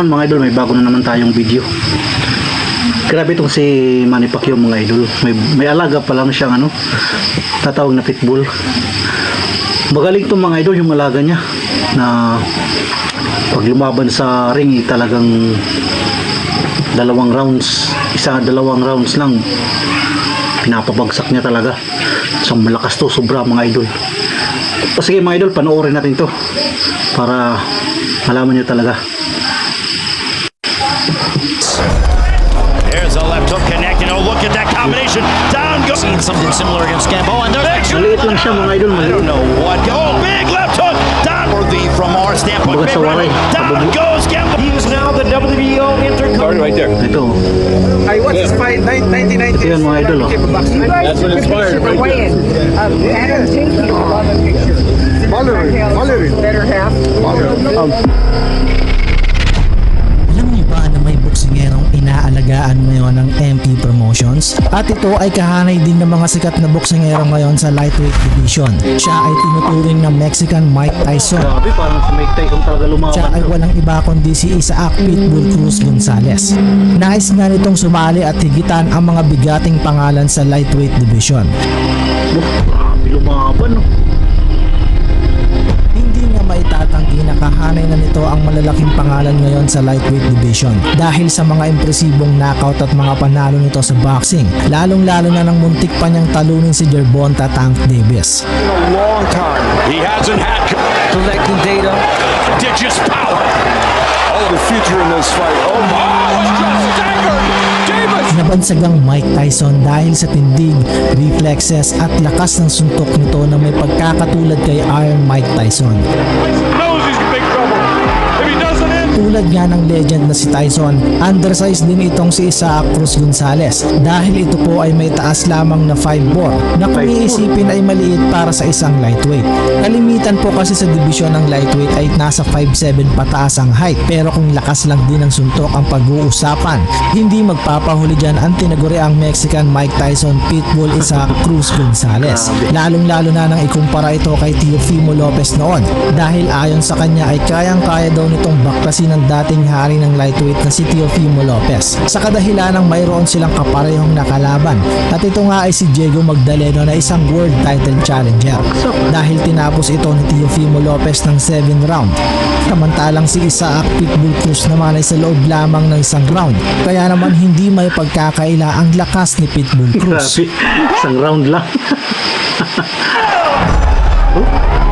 Naman mga idol, may bago na naman tayong video. Grabe itong si Manny Pacquiao mga idol. May, may alaga pa lang siyang ano, tatawag na pitbull. Magaling itong mga idol yung alaga niya na pag lumaban sa ring eh, talagang dalawang rounds, isa dalawang rounds lang pinapabagsak niya talaga. So malakas to, sobra mga idol. Sige mga idol, panoorin natin to para malaman niyo talaga. Down goes. Seen something similar against Gamboa, and there's Maliit lang siya mga idol, I don't know what. Oh, big left hook. Down. Worthy from our standpoint. Baga Big right. Down goes Gamble. He is now the WBO Intercontinental. right there. Ito, I watched his fight in 1990. Ito yun, mga idol. That's what inspired him right there. Valerie, Valerie. Better half. Alam inaalagaan ngayon ng MP Promotions? At ito ay kahanay din ng mga sikat na boksingero ngayon sa lightweight division. Siya ay tinuturing ng Mexican Mike Tyson. grabe, parang si Mike Tyson talaga Siya ay walang iba kundi si Isaac Pitbull Cruz Gonzalez. Nais nga nitong sumali at higitan ang mga bigating pangalan sa lightweight division. Grabe lumaban. Hindi nga maitatanggi na nito ang malalaking pangalan ngayon sa lightweight division dahil sa mga impresibong knockout at mga panalo nito sa boxing. Lalong-lalo na nang muntik pa niyang talunin si Gervonta Tank Davis. A long time. He hasn't had Collecting data. prodigious power. Oh, the future in this fight. Oh my. Just staggered. Nabansagang Mike Tyson dahil sa tindig, reflexes at lakas ng suntok nito na may pagkakatulad kay Iron Mike Tyson. Knows Tulad nga ng legend na si Tyson, undersized din itong si Isaac Cruz Gonzalez dahil ito po ay may taas lamang na 5'4 na kung 5'4". iisipin ay maliit para sa isang lightweight. Kalimitan po kasi sa dibisyon ng lightweight ay nasa 5'7 pataas ang height pero kung lakas lang din ang suntok ang pag-uusapan, hindi magpapahuli dyan ang tinaguriang Mexican Mike Tyson Pitbull Isaac Cruz Gonzalez. Lalong-lalo na nang ikumpara ito kay Teofimo Lopez noon dahil ayon sa kanya ay kayang-kaya daw nitong baklasin ng dating hari ng lightweight na si Teofimo Lopez. Sa kadahilan ng mayroon silang kaparehong nakalaban at ito nga ay si Diego Magdaleno na isang world title challenger dahil tinapos ito ni Teofimo Lopez ng 7 round. Samantalang si Isaac Pitbull Cruz naman ay sa loob lamang ng isang round kaya naman hindi may pagkakaila ang lakas ni Pitbull Cruz. Grabe, isang round lang.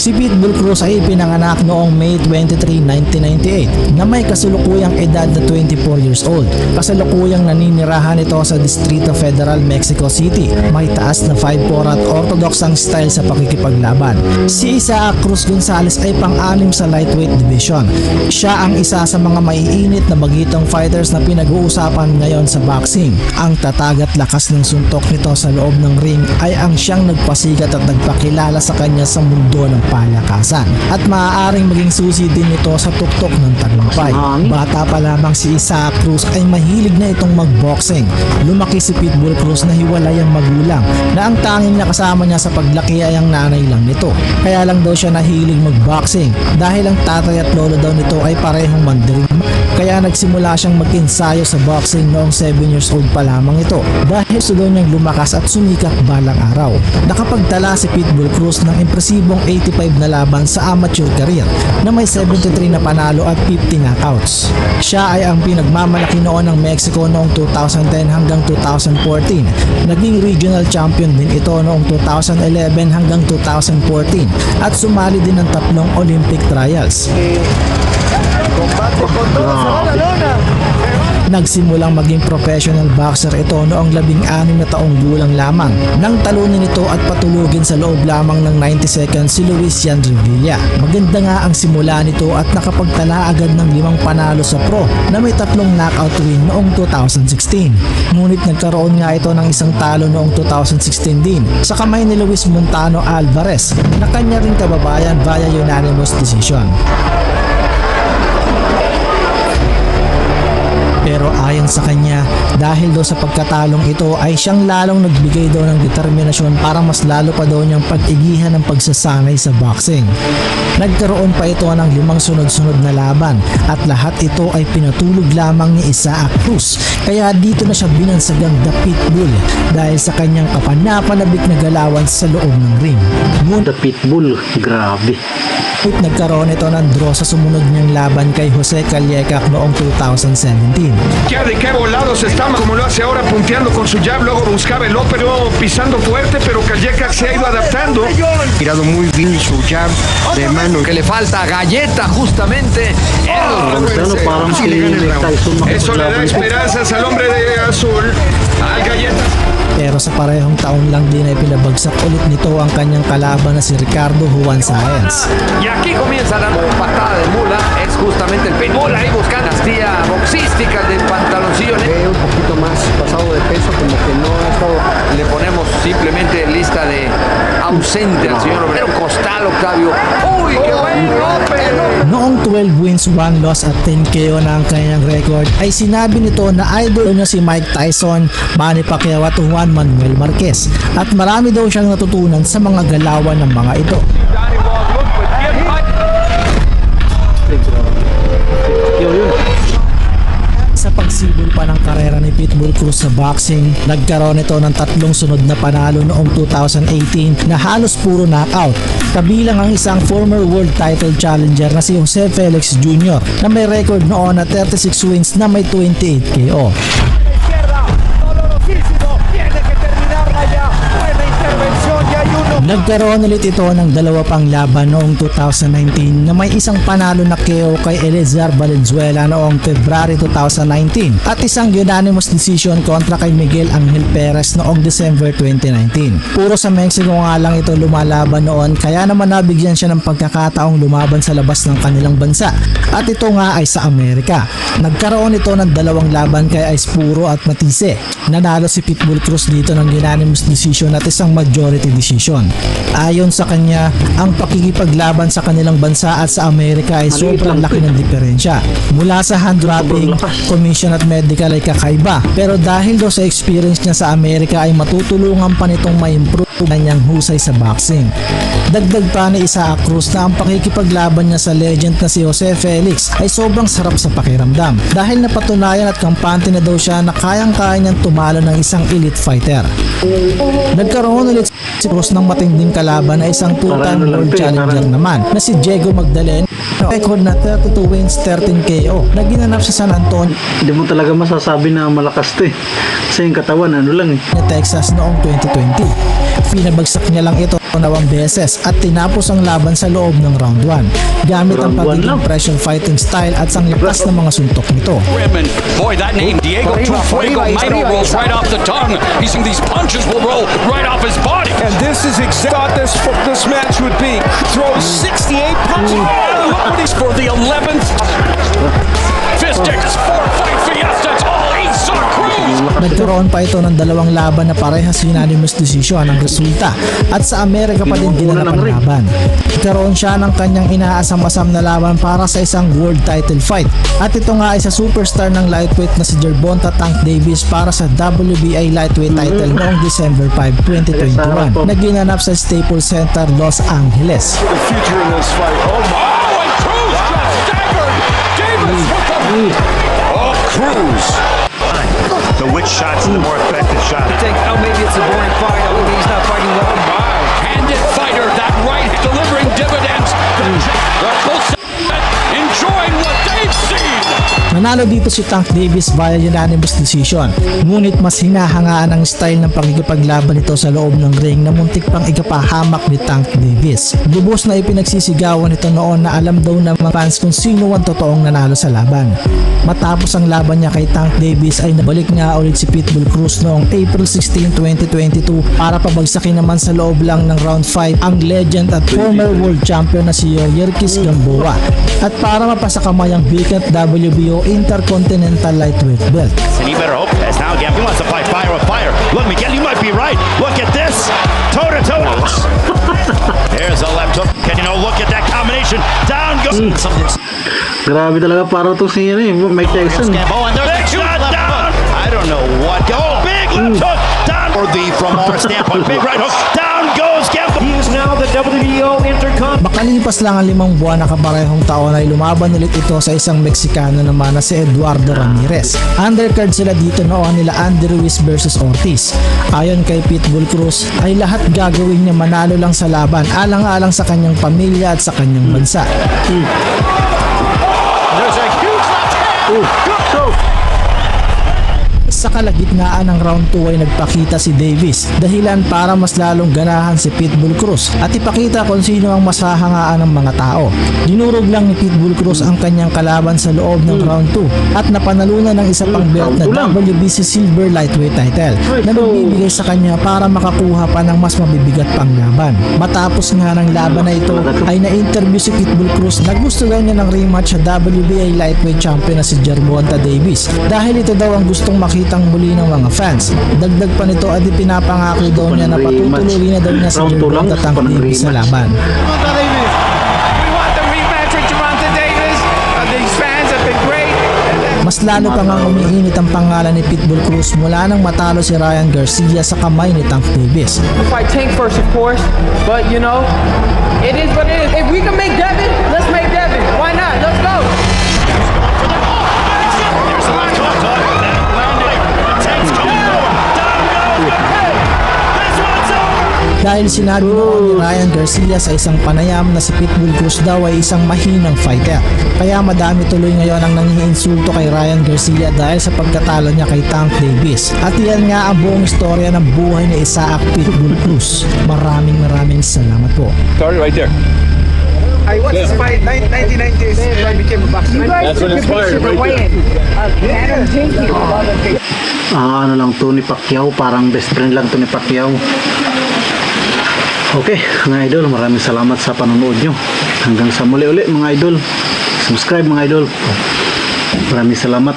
Si Pitbull Cruz ay pinanganak noong May 23, 1998 na may kasulukuyang edad na 24 years old. Kasalukuyang naninirahan ito sa Distrito Federal, Mexico City. May taas na 5'4 at orthodox ang style sa pakikipaglaban. Si Isaac Cruz Gonzalez ay pang-anim sa lightweight division. Siya ang isa sa mga maiinit na bagitong fighters na pinag-uusapan ngayon sa boxing. Ang tatag at lakas ng suntok nito sa loob ng ring ay ang siyang nagpasikat at nagpakilala sa kanya sa mundo ng palakasan. At maaaring maging susi din ito sa tuktok ng tagumpay. Bata pa lamang si Isaac Cruz ay mahilig na itong magboxing. Lumaki si Pitbull Cruz na hiwalay ang magulang na ang tanging nakasama niya sa paglaki ay ang nanay lang nito. Kaya lang daw siya nahilig magboxing dahil ang tatay at lolo daw nito ay parehong mandirin. Kaya nagsimula siyang mag-ensayo sa boxing noong 7 years old pa lamang ito dahil gusto daw niyang lumakas at sumikat balang araw. Nakapagtala si Pitbull Cruz ng impresibong 85 na laban sa amateur career na may 73 na panalo at 50 knockouts. Siya ay ang pinagmamalaki noon ng Mexico noong 2010 hanggang 2014. Naging regional champion din ito noong 2011 hanggang 2014 at sumali din ng tatlong Olympic trials. Nagsimulang maging professional boxer ito noong labing anim na taong gulang lamang nang talunin ito at patulugin sa loob lamang ng 90 seconds si Luis Yan Revilla. Maganda nga ang simula nito at nakapagtala agad ng limang panalo sa pro na may tatlong knockout win noong 2016. Ngunit nagkaroon nga ito ng isang talo noong 2016 din sa kamay ni Luis Montano Alvarez na kanya ring kababayan via unanimous decision. Ayon sa kanya, dahil daw sa pagkatalong ito ay siyang lalong nagbigay daw ng determinasyon para mas lalo pa daw niyang pag-igihan ng pagsasanay sa boxing. Nagkaroon pa ito ng limang sunod-sunod na laban at lahat ito ay pinatulog lamang ni Isaac Cruz. Kaya dito na siya binansagang The Pitbull dahil sa kanyang kapanapanabik na galawan sa loob ng ring. Ngunit The Pitbull, grabe. nagkaroon ito ng draw sa sumunod niyang laban kay Jose Callecac noong 2017. De qué volados estamos, como lo hace ahora, punteando con su jab, luego buscaba el pero pisando fuerte, pero Calleca se ha ido adaptando. tirado muy bien su jab de mano. que le falta galleta justamente. Tyson Eso le da esperanzas al hombre de azul, al Galleta. Pero sa parehong taon lang din ay pinabagsak ulit nito ang kanyang kalaban na si Ricardo Juan Sáenz. Y aquí comienza la patada de mula. Es justamente el pitbull ahí buscando astilla boxística del pantaloncillo. Ve un poquito más pasado de peso, como que no ha estado Le ponemos simplemente lista de ausente al señor Obrero. Costal, Octavio. ¡Uy, qué buen golpe! Noong 12 wins, 1 loss at 10 KO na ang kanyang record ay sinabi nito na idol niya si Mike Tyson, Manny Pacquiao at Juan Manuel Marquez at marami daw siyang natutunan sa mga galawan ng mga ito. Pitbull Cruz sa boxing, nagkaroon ito ng tatlong sunod na panalo noong 2018 na halos puro knockout. Kabilang ang isang former world title challenger na si Jose Felix Jr. na may record noon na 36 wins na may 28 KO. Nagkaroon ulit ito ng dalawa pang laban noong 2019 na may isang panalo na KO kay Elizar Valenzuela noong February 2019 at isang unanimous decision kontra kay Miguel Angel Perez noong December 2019. Puro sa Mexico nga lang ito lumalaban noon kaya naman nabigyan siya ng pagkakataong lumaban sa labas ng kanilang bansa at ito nga ay sa Amerika. Nagkaroon ito ng dalawang laban kay Ice Puro at Matisse. Nanalo si Pitbull Cruz dito ng unanimous decision at isang majority decision. Ayon sa kanya, ang pakikipaglaban sa kanilang bansa at sa Amerika ay sobrang laki ng diferensya. Mula sa hand commission at medical ay kakaiba. Pero dahil daw sa experience niya sa Amerika ay matutulungan pa nitong ma-improve na niyang husay sa boxing. Dagdag pa ni Isaac Cruz na ang pakikipaglaban niya sa legend na si Jose Felix ay sobrang sarap sa pakiramdam dahil napatunayan at kampante na daw siya na kayang-kaya niyang tumalo ng isang elite fighter. Nagkaroon ulit si Cruz ng matinding kalaban na isang two-time world challenger naman na si Diego Magdalene record na 32 wins, 13 KO na ginanap sa San Antonio Hindi mo talaga masasabi na malakas to eh. Kasi yung katawan, ano lang eh. na Texas noong 2020. Pinabagsak niya lang ito nawang beses at tinapos ang laban sa loob ng round 1 gamit ang pagiging pressure fighting style at sang lakas ng mga suntok nito. And boy, that name, Diego Tu Fuego Mito, rolls right off the tongue. He's these punches will roll right off his body. And this is exactly what this, this match would be. Throws 68 punches. Oh, for the 11th. Fistics, four Nagkaroon pa ito ng dalawang laban na parehas unanimous decision ang resulta at sa Amerika pa din ginanap ng ang laban. Nagkaroon siya ng kanyang inaasam-asam na laban para sa isang world title fight at ito nga ay sa superstar ng lightweight na si Gervonta Tank Davis para sa WBA lightweight title noong December 5, 2021 na ginanap sa Staples Center, Los Angeles. The future in this fight. Oh my. Oh, and Cruz just staggered. Davis with the Oh, Cruz. The which shot's the more effective shot? think, oh, maybe it's a boring fight. Oh, he's not fighting well. handed fighter. That right delivering dividends. Hmm. They're Nanalo dito si Tank Davis via unanimous decision. Ngunit mas hinahangaan ang style ng pakikipaglaban nito sa loob ng ring na muntik pang ikapahamak ni Tank Davis. Lubos na ipinagsisigawan nito noon na alam daw ng mga fans kung sino ang totoong nanalo sa laban. Matapos ang laban niya kay Tank Davis ay nabalik nga ulit si Pitbull Cruz noong April 16, 2022 para pabagsakin naman sa loob lang ng round 5 ang legend at former world champion na si Yerkis Gamboa at para mapasakamay ang vacant WBO Intercontinental Lightweight belt. And he better hope this. Now again, if he wants to fight fire with fire. Look, Miguel, you might be right. Look at this. Toe to toe. There's a left hook. Can you know, look at that combination. Down goes. Grabe talaga para to si ano eh, Mike Tyson. Gamboa, and there's a shot down. Left hook down. Or the from our standpoint, big right hook down the WBO Intercontinental. Makalipas lang ang limang buwan na kaparehong taon ay lumaban ulit ito sa isang Meksikano naman na si Eduardo Ramirez. Undercard sila dito noon nila Andy Ruiz versus Ortiz. Ayon kay Pitbull Cruz ay lahat gagawin niya manalo lang sa laban alang-alang sa kanyang pamilya at sa kanyang bansa. Sa kalagitnaan ng round 2 ay nagpakita si Davis dahilan para mas lalong ganahan si Pitbull Cruz at ipakita kung sino ang mas hahangaan ng mga tao. Dinurog lang ni Pitbull Cruz ang kanyang kalaban sa loob ng round 2 at napanalunan ng isa pang belt na WBC Silver Lightweight title na nagbibigay sa kanya para makakuha pa ng mas mabibigat pang laban. Matapos nga ng laban na ito ay na-interview si Pitbull Cruz na gusto daw niya ng rematch sa WBA Lightweight Champion na si Gervonta Davis dahil ito daw ang gustong makitang muli ng mga fans. Dagdag pa nito at ipinapangako daw niya na patutuloy na daw niya Davis sa laban. Rematch with Gervonta Davis. Been great. Mas lalo pa nga umiinit ang pangalan ni Pitbull Cruz mula nang matalo si Ryan Garcia sa kamay ni Tank Davis. Fight Tank first, of course, but you know, it is what it is. If we can make Devin, let's make Devin. Why not? Let's go. Dahil sinabi noon ni Ryan Garcia sa isang panayam na si Pitbull Cruz daw ay isang mahinang fighter. Kaya madami tuloy ngayon ang nangiinsulto kay Ryan Garcia dahil sa pagkatalo niya kay Tank Davis. At iyan nga ang buong istorya ng buhay ni Isaac Pitbull Cruz. Maraming maraming salamat po. Sorry, right there. I watched this fight in 1990s when I became a boxer. That's what inspired right Ah, ano lang to ni Pacquiao, parang best friend lang to ni Pacquiao. Okay, mga idol, maraming salamat sa panonood nyo. Hanggang sa muli uli mga idol. Subscribe mga idol. Maraming salamat.